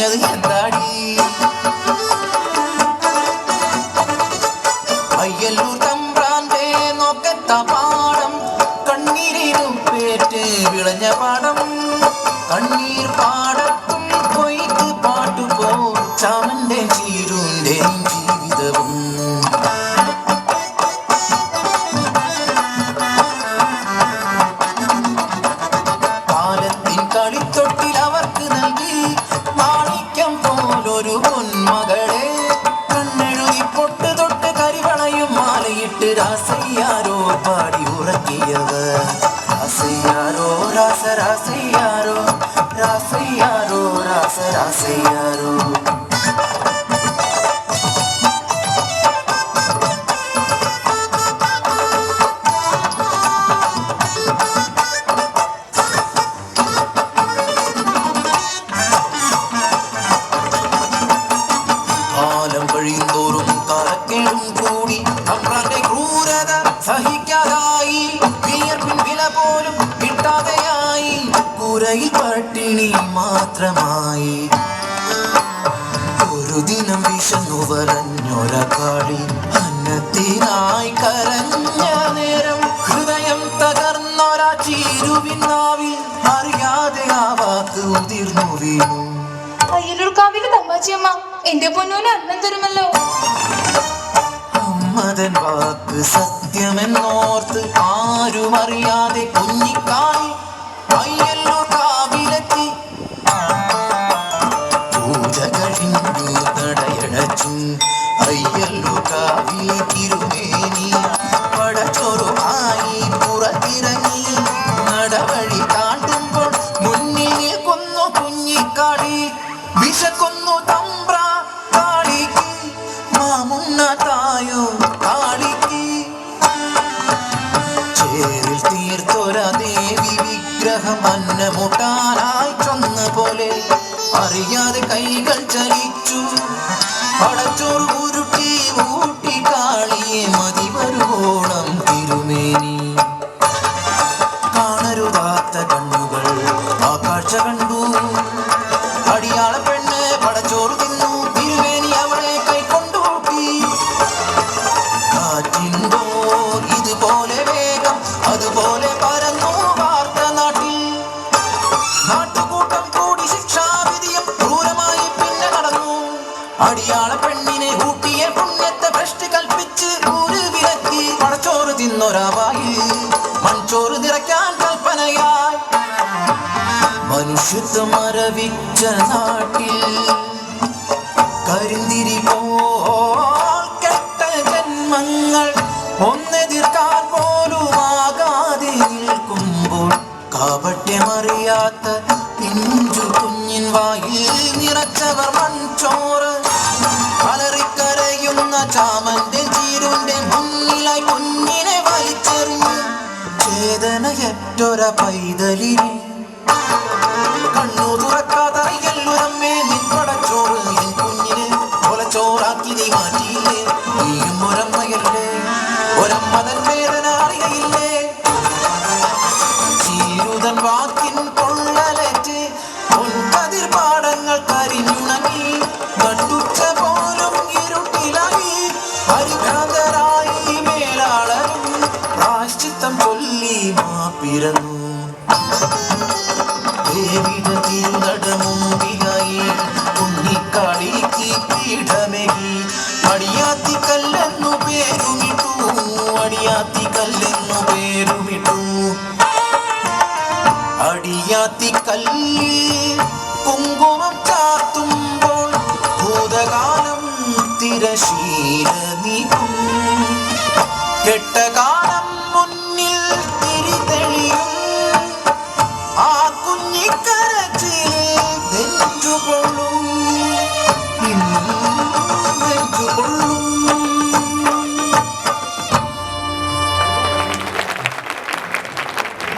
പറഞ്ഞത് എന്താടി അയ്യല്ലൂർ തമ്പ്രാന്റെ നോക്കത്ത പാടം കണ്ണീരിനും പേറ്റ് വിളഞ്ഞ പാടം കണ്ണീർ പാടം ராசியவர் ராசியாரோ ராச ராசியாரோ ராசியாரோ ராச ராசியாரோ സഹിക്കാതായി വിയർപ്പിൻ വില പോലും കിട്ടാതെയായി കുരയിൽ പട്ടിണി മാത്രമായി. ഒരു ദിനം വിശന്നു വരഞ്ഞൊരക്കാളി അന്നത്തിനായി കരഞ്ഞ നേരം ഹൃദയം തകർന്നൊരാ ചീരുവിനാവിൽ അറിയാതെ ആ വാക്ക് ഉതിർന്നു വീണു. അയ്യലൂർ കാവിലെ തമ്പാച്ചിയമ്മ? എന്റെ പൊന്നൂന് അന്നം തരുമല്ലോ. അമ്മതൻ വാക്ക് സത്യമെന്നോർത്ത് ആരും അറിയാതെ കുഞ്ഞിക്കായി അയ്യല്ലോ കാവിലെത്തി. പൂജ കഴിഞ്ഞു നടയടച്ചു അയ്യല്ലോ കാവിലെ തിരുമേനി വിഗ്രഹം അന്നമുട്ടാനായി ചൊന്ന പോലെ അറിയാതെ കൈകൾ ചലിച്ചു. പടച്ചോറ് ഉരുട്ടി ഊട്ടി കാളിയെ മതി വരുവോണം തിരുമേനി. കാണരുതാത്ത അടിയാള പെണ്ണിനെ കൂട്ടിയ പുണ്യത്തെ ഭ്രഷ്ട് കൽപ്പിച്ച് ഊര് വിലക്കി പടച്ചോറ് തിന്നൊരാവായി. മൺചോറ് നിറയ്ക്കാൻ കൽപ്പനയായി. മനുഷ്യത്വം മരവിച്ച നാട്ടിൽ കരിന്തിരി പോൽ കുഞ്ഞിൻ വായിൽ നിറച്ചവർ മൺചോറ് വളറിക്കരയുന്ന ചാമന്റെ ചീരുന്റെ മുന്നിലായി കുഞ്ഞിനെ വലിച്ചെറിഞ്ഞു ചേതനയറ്റൊര പൈതലിനെ കണ്ണു തുറക്കാതറിയല്ലുരമ്മേ നിൻപടച്ചോറ് നിൻ പടച്ചോറ് എൻ കുഞ്ഞിനെ കൊലച്ചോറാക്കി നീ മാറ്റിയില്ലേ? നീയും ഒരമ്മയല്ലേ? ഒരമ്മ പൊൻകതിർ കരിഞ്ഞുണങ്ങി. നട്ടുച്ച പോലും ഇരുട്ടിലായി. പരിഭ്രാന്തരായി മേലാളരും പ്രാശ്ചിത്തം ചൊല്ലി മാപ്പിരന്നു ദേവിയുടെ തിരുനടമുമ്പിലായി ഉണ്ണിക്കാളിക്ക് പീഠമേകി. അടിയാത്തി കല്ലെന്നു പേരുമിട്ടു. അടിയാത്തി കല്ലെന്നു പേരുമിട്ടു. അടിയാത്തി കുങ്കുമം ചാർത്തുമ്പോൾ ഭൂതകാലം തിരശീല നീക്കും. കെട്ടകാല